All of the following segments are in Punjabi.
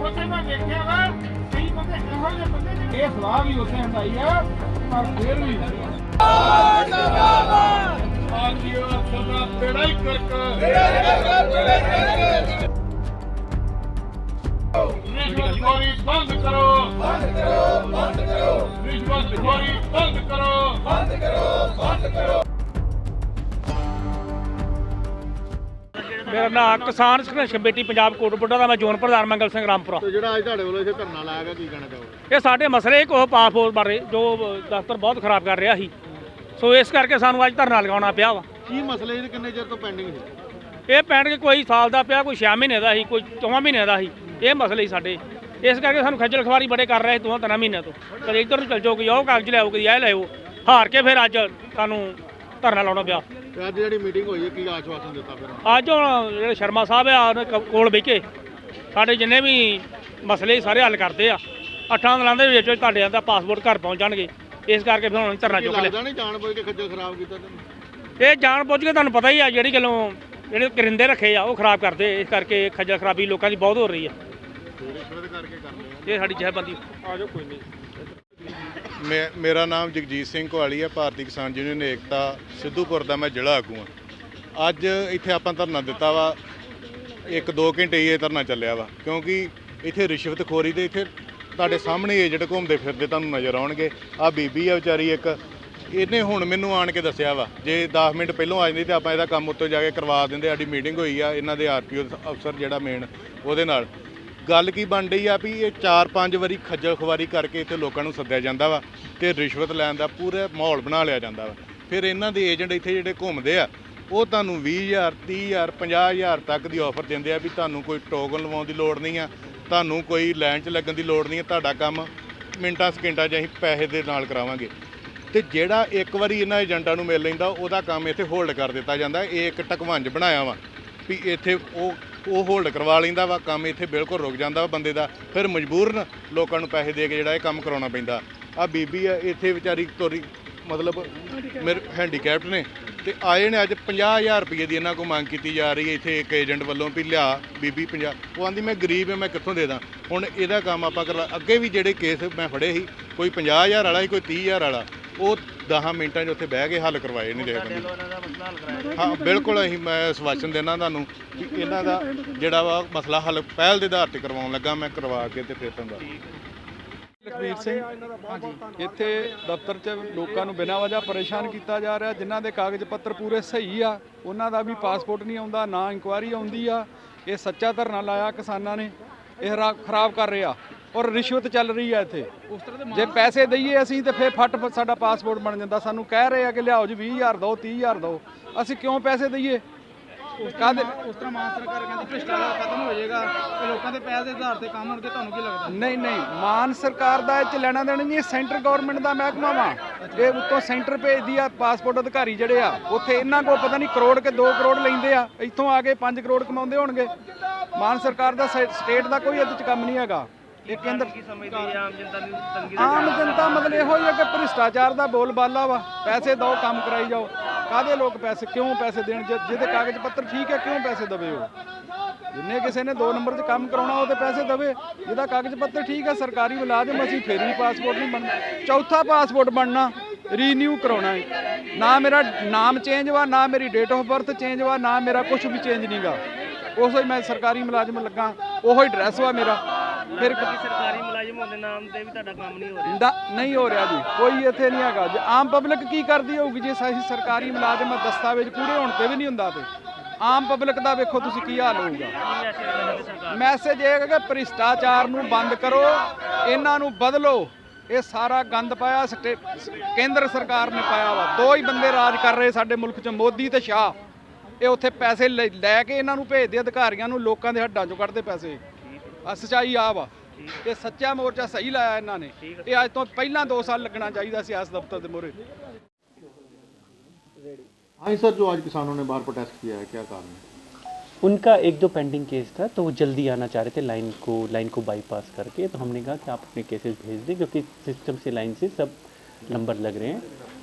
ਉੱਥੇ ਮੈਂ ਵੇਖਿਆ ਵਾ ਕਈ ਬੰਦੇ ਇਹੋ ਜਿਹੇ ਬੰਦੇ ਜਿਹੜੇ ਇਹ ਸਲਾਹ ਵੀ ਉੱਥੇ ਹੰਦਾਈ ਆ ਪਰ ਫੇਰ ਵੀ ਆਜੀਓ ਸਦਾ ਤੇਰਾ ਹੀ ਕਰਕ ਰਿਸ਼ਵਤਖੋਰੀ ਬੰਦ ਕਰੋ ਬੰਦ ਕਰੋ ਬੰਦ ਕਰੋ ਰਿਸ਼ਵਤਖੋਰੀ ਬੰਦ ਕਰੋ। ਮੇਰਾ ਨਾਮ ਕਿਸਾਨ ਸੰਘਰਸ਼ ਕਮੇਟੀ ਪੰਜਾਬ ਕੋਟਪੁੱਟਾ ਦਾ ਮੈਂ ਜ਼ੋਨ ਪ੍ਰਧਾਨ ਮੰਗਲ ਸਿੰਘ ਰਾਮਪੁਰਾ। ਤੇ ਜਿਹੜਾ ਅੱਜ ਤੁਹਾਡੇ ਵੱਲੋਂ ਇੱਥੇ ਧਰਨਾ ਲਾਇਆ ਗਿਆ ਕੀ ਕਹਿਣਾ ਚਾਹੋਗੇ? ਇਹ ਸਾਡੇ ਮਸਲੇ ਕੋ ਪਾਸਪੋਰਟ ਬਾਰੇ ਜੋ ਦਫ਼ਤਰ ਬਹੁਤ ਖਰਾਬ ਕਰ ਰਿਹਾ ਸੀ। ਸੋ ਇਸ ਕਰਕੇ ਸਾਨੂੰ ਅੱਜ ਧਰਨਾ ਲਗਾਉਣਾ ਪਿਆ ਵਾ। ਕੀ ਮਸਲੇ ਇਹਦੇ ਕਿੰਨੇ ਚਿਰ ਤੋਂ ਪੈਂਡਿੰਗ ਸੀ? ਇਹ ਕੇ ਕੋਈ ਸਾਲ ਦਾ ਪਿਆ ਕੋਈ 6 ਮਹੀਨੇ ਦਾ ਸੀ ਕੋਈ 4 ਮਹੀਨੇ ਦਾ ਸੀ। ਇਹ ਮਸਲੇ ਸਾਡੇ। ਇਸ ਕਰਕੇ ਸਾਨੂੰ ਖੱਜਲ ਖਵਾਰੀ ਬੜੇ ਕਰ ਰਹੇ ਦੋ ਤਿੰਨ ਮਹੀਨਿਆਂ ਤੋਂ। ਕਦੇ ਇੱਧਰ ਨੂੰ ਚਲ ਜਾਓ ਕਿ ਉਹ ਕਾਗਜ਼ ਲਿਆਓ ਕਦੀ ਇਹ ਲਿਆਓ ਹਾਰ ਕੇ ਫਿਰ ਅੱਜ ਸਾਨੂੰ ਧਰਨਾ ਲਾਉਣਾ ਪਿਆ। ਤੇ ਅੱਜ ਜਿਹੜੀ ਮੀਟਿੰਗ ਹੋਈ ਹੈ ਕੀ ਆਸ਼ਵਾਸਨ ਦਿੱਤਾ ਫਿਰ? ਅੱਜ ਹੁਣ ਜਿਹੜੇ ਸ਼ਰਮਾ ਸਾਹਿਬ ਆ ਉਹਨੇ ਕ- ਕੋਲ ਬਹਿ ਕੇ ਸਾਡੇ ਜਿੰਨੇ ਵੀ ਮਸਲੇ ਸਾਰੇ ਹੱਲ ਕਰਦੇ ਆ। ਅੱਠਾਂ ਦਿਨਾਂ ਦੇ ਵਿੱਚ ਤੁਹਾਡੇ ਦਾ ਪਾਸਪੋਰਟ ਘਰ ਪਹੁੰਚ ਜਾਣਗੇ ਇਸ ਕਰਕੇ ਫਿਰ ਹੁਣ ਧਰਨਾ ਕੀ ਚੁੱਕ ਲਿਆ। ਲੱਗਦਾ ਨਹੀਂ ਜਾਣ ਬੁੱਝ ਕੇ ਖੱਜਲ ਖਰਾਬ ਕੀਤਾ ਤੈਨੂੰ? ਇਹ ਜਾਣ ਬੁੱਝ ਕੇ ਤੁਹਾਨੂੰ ਪਤਾ ਹੀ ਆ ਜਿਹੜੀ ਗੱਲੋਂ ਜਿਹੜੇ ਕਰਿੰਦੇ ਰੱਖੇ ਆ ਉਹ ਖਰਾਬ ਕਰਦੇ। ਇਸ ਕਰਕੇ ਖੱਜਲ ਖਰਾਬੀ ਲੋਕਾਂ ਦੀ ਬਹੁਤ ਹੋ ਰਹੀ ਆ। ਰਿਸ਼ਵਤ ਕਰਕੇ ਕਰਦੇ ਇਹ ਸਾਡੀ ਜਹਿਬੰਦੀ। ਆ ਜਾਓ ਕੋਈ ਨਹੀਂ। ਮੇ- ਮੇਰਾ ਨਾਮ ਜਗਜੀਤ ਸਿੰਘ ਕੋਹਾਲੀ ਹੈ ਭਾਰਤੀ ਕਿਸਾਨ ਯੂਨੀਅਨ ਏਕਤਾ ਸਿੱਧੂਪੁਰ ਦਾ ਮੈਂ ਜ਼ਿਲ੍ਹਾ ਆਗੂ ਹਾਂ। ਅੱਜ ਇੱਥੇ ਆਪਾਂ ਧਰਨਾ ਦਿੱਤਾ ਵਾ, ਇੱਕ ਦੋ ਘੰਟੇ ਹੀ ਇਹ ਧਰਨਾ ਚੱਲਿਆ ਵਾ, ਕਿਉਂਕਿ ਇੱਥੇ ਰਿਸ਼ਵਤਖੋਰੀ ਦੇ ਇੱਥੇ ਤੁਹਾਡੇ ਸਾਹਮਣੇ ਏਜੰਟ ਘੁੰਮਦੇ ਫਿਰਦੇ ਤੁਹਾਨੂੰ ਨਜ਼ਰ ਆਉਣਗੇ। ਆ ਬੀਬੀ ਆ ਵਿਚਾਰੀ ਇੱਕ, ਇਹਨੇ ਹੁਣ ਮੈਨੂੰ ਆਣ ਕੇ ਦੱਸਿਆ ਵਾ, ਜੇ 10 ਮਿੰਟ ਪਹਿਲਾਂ ਆ ਜਾਂਦੀ ਤੇ ਆਪਾਂ ਇਹਦਾ ਕੰਮ ਉੱਤੇ ਜਾ ਕੇ ਕਰਵਾ ਦਿੰਦੇ, ਸਾਡੀ ਮੀਟਿੰਗ ਹੋਈ ਆ, ਇਹਨਾਂ ਦੇ ਆਰਪੀਓ ਅਫਸਰ ਜਿਹੜਾ ਮੇਨ ਉਹਦੇ ਨਾਲ। ਗੱਲ ਕੀ ਬਣ ਰਹੀ ਆ ਵੀ ਇਹ 4-5 ਵਾਰੀ ਖੱਜਲ ਖਵਾਰੀ ਕਰਕੇ ਇੱਥੇ ਲੋਕਾਂ ਨੂੰ ਸੱਦਿਆ ਜਾਂਦਾ ਵਾ ਤੇ ਰਿਸ਼ਵਤ ਲੈਣ ਦਾ ਪੂਰਾ ਮਾਹੌਲ ਬਣਾ ਲਿਆ ਜਾਂਦਾ ਵਾ। ਫਿਰ ਇਹਨਾਂ ਦੇ ਏਜੰਟ ਇੱਥੇ ਜਿਹੜੇ ਘੁੰਮਦੇ ਆ, ਉਹ ਤੁਹਾਨੂੰ 20000 30000 50000 ਤੱਕ ਦੀ ਆਫਰ ਦਿੰਦੇ ਆ ਵੀ ਤੁਹਾਨੂੰ ਕੋਈ ਟੋਕਨ ਲਵਾਉਣ ਦੀ ਲੋੜ ਨਹੀਂ ਆ, ਤੁਹਾਨੂੰ ਕੋਈ ਲਾਈਨ 'ਚ ਲੱਗਣ ਦੀ ਲੋੜ ਨਹੀਂ ਆ, ਤੁਹਾਡਾ ਕੰਮ ਮਿੰਟਾਂ ਸਕਿੰਟਾਂ 'ਚ ਅਸੀਂ ਪੈਸੇ ਦੇ ਨਾਲ ਕਰਾਵਾਂਗੇ। ਤੇ ਜਿਹੜਾ ਇੱਕ ਵਾਰੀ ਇਹਨਾਂ ਏਜੰਟਾਂ ਨੂੰ ਮਿਲ ਲੈਂਦਾ, ਉਹਦਾ ਕੰਮ ਇੱਥੇ ਹੋਲਡ ਕਰ ਦਿੱਤਾ ਜਾਂਦਾ, ਇਹ ਇੱਕ ਟਕਵੰਜ ਬਣਾਇਆ ਵਾ ਵੀ ਇੱਥੇ ਉਹ ਉਹ ਹੋਲਡ ਕਰਵਾ ਲੈਂਦਾ ਵਾ, ਕੰਮ ਇੱਥੇ ਬਿਲਕੁਲ ਰੁਕ ਜਾਂਦਾ ਵਾ ਬੰਦੇ ਦਾ। ਫਿਰ ਮਜਬੂਰਨ ਲੋਕਾਂ ਨੂੰ ਪੈਸੇ ਦੇ ਕੇ ਜਿਹੜਾ ਇਹ ਕੰਮ ਕਰਾਉਣਾ ਪੈਂਦਾ। ਆ ਬੀਬੀ ਆ, ਇੱਥੇ ਵਿਚਾਰੀ ਤੋਰੀ, ਮਤਲਬ ਮੇਰੇ ਹੈਂਡੀਕੈਪਟ ਨੇ ਤੇ ਆਏ ਨੇ ਅੱਜ 50000 ਰੁਪਏ ਦੀ ਇਹਨਾਂ ਕੋਲ ਮੰਗ ਕੀਤੀ ਜਾ ਰਹੀ ਹੈ। ਇੱਥੇ ਇੱਕ ਏਜੰਟ ਵੱਲੋਂ ਵੀ ਲਿਆ, ਬੀਬੀ 50 ਉਹ ਆਂਦੀ, ਮੈਂ ਗਰੀਬ ਹਾਂ ਮੈਂ ਕਿੱਥੋਂ ਦੇ ਦਾਂ? ਹੁਣ ਇਹਦਾ ਕੰਮ ਆਪਾਂ ਕਰ, ਅੱਗੇ ਵੀ ਜਿਹੜੇ ਕੇਸ ਮੈਂ ਫੜੇ ਸੀ, ਕੋਈ 50000 ਵਾਲਾ ਸੀ, ਕੋਈ 30000 ਵਾਲਾ। ਉਹ 10 ਮਿੰਟਾਂ 'ਚ ਉੱਥੇ ਬਹਿ ਕੇ ਹੱਲ ਕਰਵਾਏ ਨੇ ਜਿਹੜੇ ਹਾਂ, ਬਿਲਕੁਲ ਅਸੀਂ, ਮੈਂ ਸਵਾਚਨ ਦੇਣਾ ਤੁਹਾਨੂੰ ਕਿ ਇਹਨਾਂ ਦਾ ਜਿਹੜਾ ਵਾ ਮਸਲਾ ਹੱਲ ਪਹਿਲ ਦੇ ਆਧਾਰ ਤੇ ਕਰਵਾਉਣ ਲੱਗਾ, ਮੈਂ ਕਰਵਾ ਕੇ ਤੇ ਫਿਰ ਤੁਹਾਨੂੰ ਦੱਸ ਲਖਵੀਰ ਸਿੰਘ ਇੱਥੇ ਦਫ਼ਤਰ 'ਚ ਲੋਕਾਂ ਨੂੰ ਬਿਨਾਂ ਵਜ੍ਹਾ ਪਰੇਸ਼ਾਨ ਕੀਤਾ ਜਾ ਰਿਹਾ, ਜਿਨ੍ਹਾਂ ਦੇ ਕਾਗਜ਼ ਪੱਤਰ ਪੂਰੇ ਸਹੀ ਆ, ਉਹਨਾਂ ਦਾ ਵੀ ਪਾਸਪੋਰਟ ਨਹੀਂ ਆਉਂਦਾ, ਨਾ ਇਨਕੁਆਇਰੀ ਆਉਂਦੀ ਆ। ਇਹ ਸੱਚਾ ਧਰਨਾ ਲਾਇਆ ਕਿਸਾਨਾਂ ਨੇ, ਇਹ ਖਰਾਬ ਕਰ ਰਿਹਾ। ਔਰ ਰਿਸ਼ਵਤ ਚੱਲ ਰਹੀ ਆ ਇੱਥੇ। ਜੇ ਪੈਸੇ ਦਈਏ ਅਸੀਂ ਤੇ ਫਿਰ ਫਟ ਫਟ ਸਾਡਾ ਪਾਸਪੋਰਟ ਬਣ ਜਾਂਦਾ। ਸਾਨੂੰ ਕਹਿ ਰਹੇ ਆ ਕਿ ਲਿਆਓ ਜੀ 20000 ਦਿਓ 30000 ਦਿਓ। ਅਸੀਂ ਕਿਉਂ ਪੈਸੇ ਦਈਏ? ਕਾਹਦੇ ਉਸ ਤਰ੍ਹਾਂ ਮਾਨ ਸਰਕਾਰ ਕਹਿੰਦੀ ਭ੍ਰਿਸ਼ਟਾਚਾਰ ਖਤਮ ਹੋ ਜਾਏਗਾ ਤੇ ਲੋਕਾਂ ਦੇ ਪੈਸੇ ਦੇ ਆਧਾਰ ਤੇ ਕੰਮ ਹੋਣਗੇ ਤੁਹਾਨੂੰ ਕੀ ਲੱਗਦਾ? ਨਹੀਂ ਨਹੀਂ। ਮਾਨ ਸਰਕਾਰ ਦਾ ਇਹ ਚ ਲੈਣਾ ਦੇਣਾ ਨਹੀਂ ਇਹ ਸੈਂਟਰ ਗਵਰਨਮੈਂਟ ਦਾ ਮਹਿਕਮਾ ਵਾ। ਇਹ ਉੱਤੋਂ ਸੈਂਟਰ ਭੇਜਦੀ ਆ ਪਾਸਪੋਰਟ ਅਧਿਕਾਰੀ ਜਿਹੜੇ ਆ ਉੱਥੇ ਇਹਨਾਂ ਕੋਲ ਪਤਾ ਨਹੀਂ ਕਰੋੜ ਕੇ 2 ਕਰੋੜ ਲੈਂਦੇ ਆ। ਇੱਥੋਂ ਆ ਕੇ 5 ਕਰੋੜ ਕਮਾਉਂਦੇ ਹੋਣਗੇ। ਮਾਨ ਸਰਕਾਰ ਦਾ ਸਟੇਟ ਦਾ ਕੋਈ ਇਹਦੇ ਚ ਕੰਮ ਨਹੀਂ ਹੈਗਾ। ਇਹ ਕੇਂਦਰ ਆਮ ਜਨਤਾ ਮਤਲਬ ਇਹੋ ਹੀ ਹੈ ਕਿ ਭ੍ਰਿਸ਼ਟਾਚਾਰ ਦਾ ਬੋਲ ਬਾਲਾ ਵਾ। ਪੈਸੇ ਦਿਓ ਕੰਮ ਕਰਾਈ ਜਾਓ। ਕਾਦੇ ਲੋਕ ਪੈਸੇ ਕਿਉਂ ਪੈਸੇ ਦੇਣ ਜਿ- ਜਿਹਦੇ ਕਾਗਜ਼ ਪੱਤਰ ਠੀਕ ਹੈ ਕਿਉਂ ਪੈਸੇ ਦਵੇ ਉਹ? ਜਿੰਨੇ ਕਿਸੇ ਨੇ 2 ਨੰਬਰ 'ਚ ਕੰਮ ਕਰਾਉਣਾ ਉਹਦੇ ਪੈਸੇ ਦਵੇ। ਜਿਹਦਾ ਕਾਗਜ਼ ਪੱਤਰ ਠੀਕ ਹੈ ਸਰਕਾਰੀ ਮੁਲਾਜ਼ਮ ਅਸੀਂ ਫੇਰ ਵੀ ਪਾਸਪੋਰਟ ਨਹੀਂ ਬਣਨਾ। ਚੌਥਾ ਪਾਸਪੋਰਟ ਬਣਨਾ ਰੀਨਿਊ ਕਰਾਉਣਾ ਹੈ ਨਾ ਮੇਰਾ ਨਾਮ ਚੇਂਜ ਵਾ ਨਾ ਮੇਰੀ ਡੇਟ ਆਫ ਬਰਥ ਚੇਂਜ ਵਾ ਨਾ ਮੇਰਾ ਕੁਝ ਵੀ ਚੇਂਜ ਨਹੀਂਗਾ ਉਹੋ ਹੀ ਮੈਂ ਸਰਕਾਰੀ ਮੁਲਾਜ਼ਮ ਲੱਗਾ। ਉਹੋ ਹੀ ਡਰੈਸ ਵਾ ਮੇਰਾ। ਫਿਰ ਸਰਕਾਰੀ ਮੁਲਾਜ਼ਮ ਹੋਣ ਦੇ ਨਾਮ ਤੇ ਵੀ ਤੁਹਾਡਾ ਕੰਮ ਨਹੀਂ ਹੋ ਰਿਹਾ। ਦਾ ਨਹੀਂ ਹੋ ਰਿਹਾ ਜੀ ਕੋਈ ਇੱਥੇ ਨਹੀਂ ਹੈਗਾ। ਜੇ ਆਮ ਪਬਲਿਕ ਕੀ ਕਰਦੀ ਹੋਊਗੀ ਜੇ ਅਸੀਂ ਸਰਕਾਰੀ ਮੁਲਾਜ਼ਮ ਆ, ਦਸਤਾਵੇਜ਼ ਪੂਰੇ ਹੋਣ ਤੇ ਵੀ ਨਹੀਂ ਹੁੰਦਾ ਤੇ? ਆਮ ਪਬਲਿਕ ਦਾ ਵੇਖੋ ਤੁਸੀਂ ਕੀ ਹਾਲ ਹੋਊਗਾ। ਮੈਸੇਜ ਦੇਣਾ ਤੇ ਸਰਕਾਰ ਮੈਸੇਜ ਇਹ ਹੈ ਕਿ ਭ੍ਰਿਸ਼ਟਾਚਾਰ ਨੂੰ ਬੰਦ ਕਰੋ ਇਹਨਾਂ ਨੂੰ ਬਦਲੋ। ਇਹ ਸਾਰਾ ਗੰਦ ਪਾਇਆ ਸਟੇ- ਕੇਂਦਰ ਸਰਕਾਰ ਨੇ ਪਾਇਆ ਵਾ। ਦੋ ਹੀ ਬੰਦੇ ਰਾਜ ਕਰ ਰਹੇ ਸਾਡੇ ਮੁਲਕ 'ਚ ਮੋਦੀ ਤੇ ਸ਼ਾਹ। ਇਹ ਉੱਥੇ ਪੈਸੇ ਲੈ ਲੈ ਕੇ ਇਹਨਾਂ ਨੂੰ ਭੇਜਦੇ ਅਧਿਕਾਰੀਆਂ ਨੂੰ ਲੋਕਾਂ ਦੇ ਹੱਡਾਂ 'ਚੋਂ ਕੱਢਦੇ ਪੈਸੇ। ਸਚਾਈ ਆ ਵਾ ਇਹ ਸੱਚਾ ਮੋਰਚਾ ਸਹੀ ਲਾਇਆ ਇਹਨਾਂ ਨੇ ਇਹ ਅੱਜ ਤੋਂ ਪਹਿਲਾਂ 2 ਸਾਲ ਲੱਗਣਾ ਚਾਹੀਦਾ ਸੀ ਇਸ ਦਫ਼ਤਰ ਦੇ ਮੋਰੇ हाँ सर जो आज किसानों ने बाहर प्रोटेस्ट किया है क्या कारण है उनका एक दो पेंडिंग केस था तो वो जल्दी आना चाह रहे थे लाइन को लाइन को बाईपास करके तो हमने कहा कि आप अपने केसेस भेज दें क्योंकि सिस्टम से लाइन से सब नंबर लग रहे हैं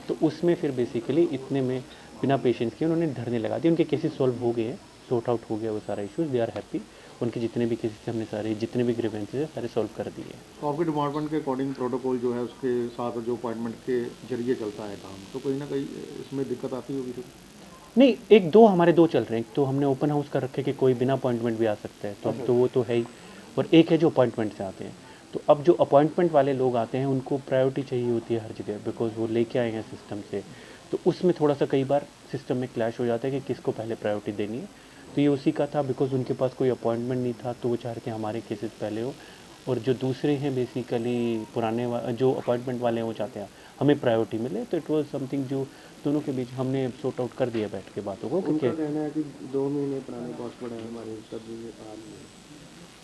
तो उसमें फिर बेसिकली इतने में बिना पेशेंस के उन्होंने धरने लगा दिए उनके केसेस सॉल्व हो गए हैं सॉर्ट आउट हो गया वो सारा इश्यूज दे आर हैप्पी उनके जितने भी केसेस हमने सारे जितने भी ग्रीवेंसेस है सारे सॉल्व कर दिए तो आपके डिपार्टमेंट के अकॉर्डिंग प्रोटोकॉल जो है उसके साथ जो अपॉइंटमेंट के ज़रिए चलता है काम तो कहीं ना कहीं इसमें दिक्कत आती होगी तो? नहीं एक दो हमारे दो चल रहे हैं। तो हमने ओपन हाउस कर रखे कि कोई बिना अपॉइंटमेंट भी आ सकता है तो अब तो वो तो है ही। और एक है जो अपॉइंटमेंट से आते हैं। तो अब जो अपॉइंटमेंट वाले लोग आते हैं उनको प्रायोरिटी चाहिए होती है हर जगह बिकॉज़ वो लेके आए हैं सिस्टम से। तो उसमें थोड़ा सा कई बार सिस्टम में क्लैश हो जाता है कि किसको पहले प्रायोरिटी देनी है। तो ये उसी का था बिकॉज़ उनके पास कोई अपॉइंटमेंट नहीं था तो वो चाह रहे थे हमारे केसेस पहले हो। और जो दूसरे हैं बेसिकली पुराने वा, जो अपॉइंटमेंट वाले हैं वो चाहते हैं हमें प्रायोरिटी मिले। तो इट वॉज़ समथिंग जो दोनों के बीच हमने सॉर्ट आउट कर दिया बैठ के बातों को क्योंकि कहना है कि दो महीने पुराने पासपोर्ट है हमारे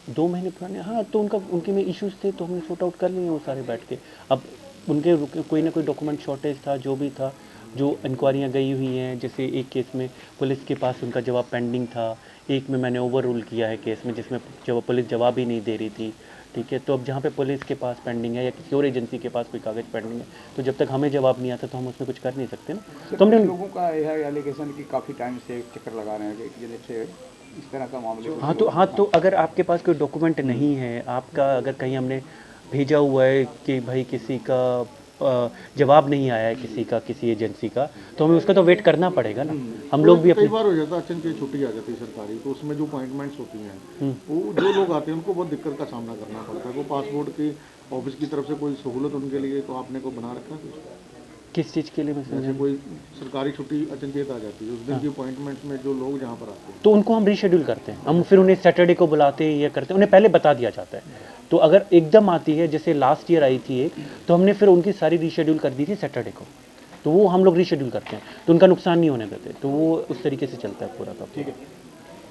दो महीने पुराने हाँ तो उनका उनके में इश्यूज़ थे तो हमने सॉर्ट आउट कर लिए वो सारे बैठ के। अब उनके कोई ना कोई डॉक्यूमेंट शॉर्टेज था जो भी था जो इंक्वायरियाँ गई हुई हैं जैसे एक केस में पुलिस के पास उनका जवाब पेंडिंग था एक में मैंने ओवर रूल किया है केस में जिसमें जब पुलिस जवाब ही नहीं दे रही थी ठीक है? तो अब जहाँ पे पुलिस के पास पेंडिंग है या किसी और एजेंसी के पास कोई कागज़ पेंडिंग है तो जब तक हमें जवाब नहीं आता तो हम उसमें कुछ कर नहीं सकते ना। तो हमने लोगों का यह एलिगेशन कि काफ़ी टाइम से चक्कर लगा रहे हैं कि जैसे इस तरह का मामले हाँ तो हाँ तो अगर आपके पास कोई डॉक्यूमेंट नहीं है आपका अगर कहीं हमने भेजा हुआ है कि भाई किसी का जवाब नहीं आया है किसी का किसी एजेंसी का तो हमें उसका तो वेट करना पड़ेगा ना। हम लोग भी अपनी बार हो जाता है अचानक से छुट्टी आ जाती है सरकारी तो उसमें जो अपॉइंटमेंट्स होती हैं वो जो लोग आते हैं उनको बहुत दिक्कत का सामना करना पड़ता है। वो पासपोर्ट की ऑफ़िस की तरफ़ से कोई सहूलत उनके लिए तो आपने को बना रखा है? किस चीज़ के लिए मैं समझा जैसे कोई सरकारी छुट्टी अचंचेत आ जाती है उस दिन की अपॉइंटमेंट में जो लोग जहाँ पर आते हैं तो उनको हम रीशेड्यूल करते हैं हम फिर उन्हें सैटरडे को बुलाते हैं ये करते हैं उन्हें पहले बता दिया जाता है तो अगर एकदम आती है जैसे लास्ट ईयर आई थी एक तो हमने फिर उनकी सारी रीशेड्यूल कर दी थी सैटरडे को तो वो हम लोग रीशेड्यूल करते हैं तो उनका नुकसान नहीं होने देते तो वो उस तरीके से चलता है पूरा का ठीक है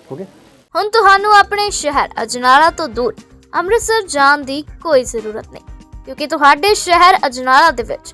हो गया ਹੁਣ ਤੁਹਾਨੂੰ ਆਪਣੇ ਸ਼ਹਿਰ ਅਜਨਾਲਾ ਤੋਂ ਦੂਰ ਅੰਮ੍ਰਿਤਸਰ ਜਾਣ ਦੀ ਕੋਈ ਜ਼ਰੂਰਤ ਨਹੀਂ ਕਿਉਂਕਿ ਤੁਹਾਡੇ ਸ਼ਹਿਰ ਅਜਨਾਲਾ ਦੇ ਵਿੱਚ